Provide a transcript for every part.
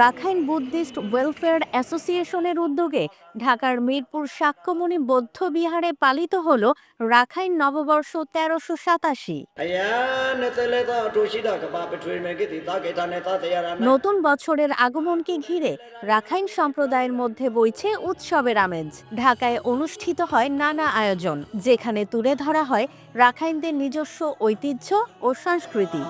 Rakhine Buddhist welfare অ্যাসোসিয়েশনের উদ্যোগে ঢাকার মিরপুর সাক্ষ্যমণি বৌদ্ধ বিহারে পালিত হল রাখাইন নববর্ষ তেরোশো সাতাশি। নতুন বছরের আগমনকে ঘিরে রাখাইন সম্প্রদায়ের মধ্যে বইছে উৎসবের আমেজ। ঢাকায় অনুষ্ঠিত হয় নানা আয়োজন, যেখানে তুলে ধরা হয় রাখাইনদের নিজস্ব ঐতিহ্য ও সংস্কৃতি।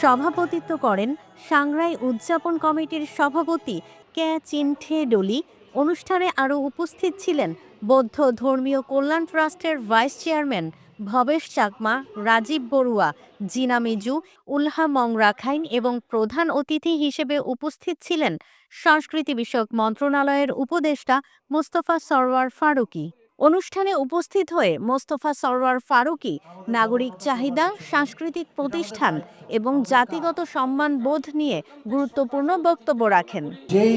সভাপতিত্ব করেন সাংরাই উদযাপন কমিটির সভাপতি ক্যা চিনঠে ডলি। অনুষ্ঠানে আরও উপস্থিত ছিলেন বৌদ্ধ ধর্মীয় কল্যাণ ট্রাস্টের ভাইস চেয়ারম্যান ভবেশ চাকমা, রাজীব বড়ুয়া, জিনা মিজু, উলহা মং রাখাইন এবং প্রধান অতিথি হিসেবে উপস্থিত ছিলেন সংস্কৃতি বিষয়ক মন্ত্রণালয়ের উপদেষ্টা মোস্তফা সরওয়ার ফারুকি। অনুষ্ঠানে উপস্থিত হয়ে মোস্তফা সরওয়ার ফারুকি নাগরিক চাহিদা, সাংস্কৃতিক প্রতিষ্ঠান এবং জাতিগত সম্মান বোধ নিয়ে গুরুত্বপূর্ণ বক্তব্য রাখেন। যেই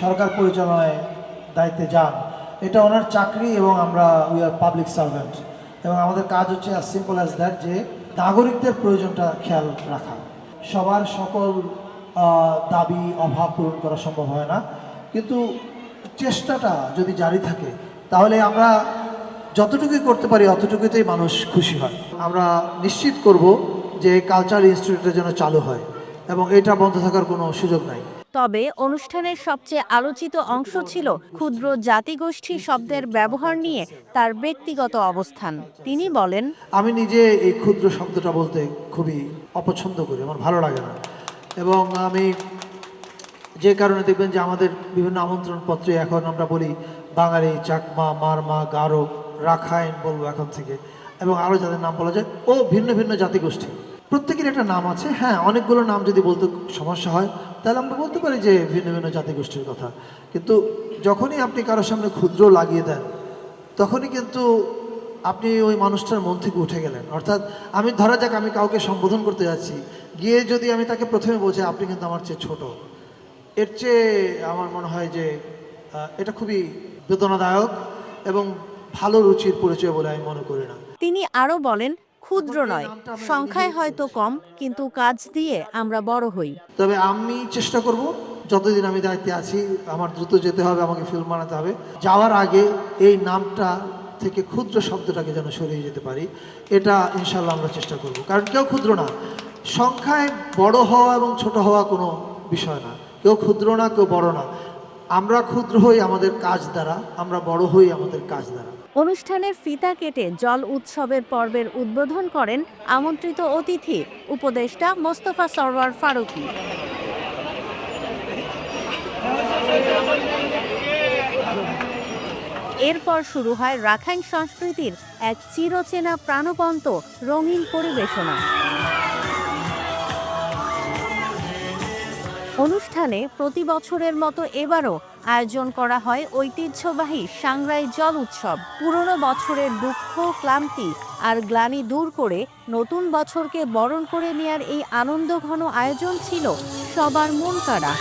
সরকার পরিচালনায় দায়িত্বে যান, এটা ওনার চাকরি এবং আমরা উই আর পাবলিক সার্ভেন্ট এবং আমাদের কাজ হচ্ছে অ্যাজ সিম্পল অ্যাজ দ্যাট যে নাগরিকদের প্রয়োজনটা খেয়াল রাখা। সবার সকল দাবি, অভাব পূরণ করা সম্ভব হয় না। কিন্তু চেষ্টাটা যদি জারি থাকে তাহলে আমরা যতটুকুই করতে পারি অতটুকুতেই মানুষ খুশি হয়। আমরা নিশ্চিত করব যে কালচার ইনস্টিটিউটটা যেন চালু হয় এবং এটা বন্ধ থাকার কোনো সুযোগ নাই। তবে অনুষ্ঠানের সবচেয়ে আলোচিত অংশ ছিল ক্ষুদ্র জাতিগোষ্ঠী শব্দের ব্যবহার নিয়ে তার ব্যক্তিগত অবস্থান। তিনি বলেন আমি নিজে এই ক্ষুদ্র শব্দটা বলতে খুবই অপছন্দ করি আমার ভালো লাগে না। এবং আমি যে কারণে দেখবেন যে আমাদের বিভিন্ন আমন্ত্রণ পত্রে এখন আমরা বলি বাঙালি চাকমা, মারমা, গারো, রাখাইন বলব এখন থেকে। এবং আরও যাদের নাম বলা যায়, ও ভিন্ন ভিন্ন জাতিগোষ্ঠী। প্রত্যেকের একটা নাম আছে। হ্যাঁ অনেকগুলো নাম যদি বলতে সমস্যা হয়, তাহলে আমরা বলতে পারি যে ভিন্ন ভিন্ন জাতিগোষ্ঠীর কথা। কিন্তু যখনই আপনি কারোর সামনে ক্ষুদ্র লাগিয়ে দেন, তখনই কিন্তু আপনি ওই মানুষটার মন থেকে উঠে গেলেন। অর্থাৎ আমি ধরা যাক, আমি কাউকে সম্বোধন করতে যাচ্ছি। গিয়ে যদি আমি তাকে প্রথমে বলছি, আপনি কিন্তু আমার চেয়ে ছোট। এর চেয়ে আমার মনে হয় যে এটা খুবই বেদনাদায়ক এবং ভালো রুচির পরিচয় বলে আমি মনে করি না। তিনি আরও বলেন ক্ষুদ্র নয় সংখ্যায় হয়তো কম কিন্তু কাজ দিয়ে আমরা বড় হই। তবে আমি চেষ্টা করব যতদিন আমি দায়িত্বে আছি আমার দ্রুত যেতে হবে আমাকে ফিল্ম বানাতে হবে। যাওয়ার আগে এই নামটা থেকে ক্ষুদ্র শব্দটাকে যেন সরিয়ে যেতে পারি এটা ইনশাল্লাহ আমরা চেষ্টা করব। কারণ কেউ ক্ষুদ্র না। সংখ্যায় বড় হওয়া এবং ছোট হওয়া কোনো বিষয় না। কেউ ক্ষুদ্র না কেউ বড় না। আমরা ক্ষুদ্র হই আমাদের কাজ দ্বারা, আমরা বড় হই আমাদের কাজ দ্বারা। অনুষ্ঠানের ফিতা কেটে জল উৎসবের পর্বের উদ্বোধন করেন আমন্ত্রিত অতিথি, উপদেষ্টা মোস্তফা সরওয়ার ফারুকি। এরপর শুরু হয় রাখাইন সংস্কৃতির এক চিরচেনা প্রাণবন্ত রঙিন পরিবেশনা। অনুষ্ঠানে প্রতি বছরের মতো এবারও আয়োজন করা হয় ঐতিহ্যবাহী সাংরাই জল উৎসব। পুরনো বছরের দুঃখ, ক্লান্তি আর গ্লানি দূর করে নতুন বছরকে বরণ করে নেয়ার এই আনন্দঘন আয়োজন ছিল সবার মন কাড়া।